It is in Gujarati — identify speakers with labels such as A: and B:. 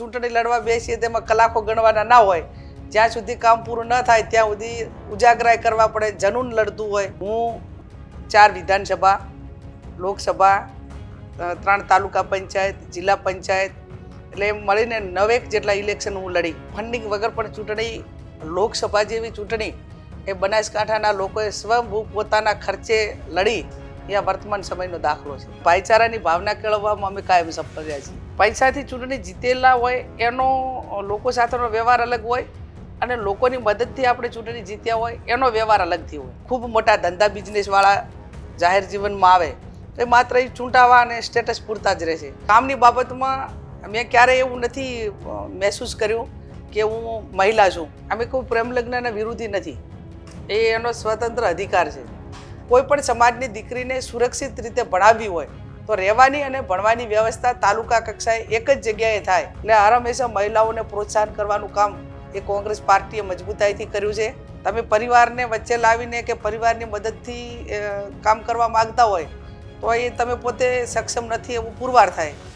A: ચૂંટણી લડવા બેસીએ તેમાં કલાકો ગણવાના ના હોય. જ્યાં સુધી કામ પૂરું ન થાય, ત્યાં સુધી ઉજાગરાય કરવા પડે, જનૂન લડતું હોય. હું ચાર વિધાનસભા, લોકસભા ત્રણ તાલુકા પંચાયત, જિલ્લા પંચાયત, એટલે મળીને નવેક જેટલા ઇલેક્શન હું લડી. ફંડિંગ વગર પણ ચૂંટણી, લોકસભા જેવી ચૂંટણી, એ બનાસકાંઠાના લોકોએ સ્વભૂ પોતાના ખર્ચે લડી. એ વર્તમાન સમયનો દાખલો છે. ભાઈચારાની ભાવના કેળવવામાં અમે કાયમ સફળ રહ્યા છીએ. પૈસાથી ચૂંટણી જીતેલા હોય, એનો લોકો સાથેનો વ્યવહાર અલગ હોય અને લોકોની મદદથી આપણે ચૂંટણી જીત્યા હોય, એનો વ્યવહાર અલગથી હોય. ખૂબ મોટા ધંધા બિઝનેસવાળા જાહેર જીવનમાં આવે, તો એ માત્ર એ ચૂંટાવા અને સ્ટેટસ પૂરતા જ રહેશે. કામની બાબતમાં મેં ક્યારેય એવું નથી મહેસૂસ કર્યું કે હું મહિલા છું. અમે કોઈ પ્રેમ લગ્નના વિરોધી નથી. એ એનો સ્વતંત્ર અધિકાર છે. કોઈ પણ સમાજની દીકરીને સુરક્ષિત રીતે ભણાવવી હોય તો રહેવાની અને ભણવાની વ્યવસ્થા તાલુકા કક્ષાએ એક જ જગ્યાએ થાય એટલે હર હંમેશા મહિલાઓને પ્રોત્સાહન કરવાનું કામ એ કોંગ્રેસ પાર્ટીએ મજબૂતાઈથી કર્યું છે. તમે પરિવારને વચ્ચે લાવીને કે પરિવારની મદદથી કામ કરવા માગતા હોય, તો એ તમે પોતે સક્ષમ નથી એવું પુરવાર થાય.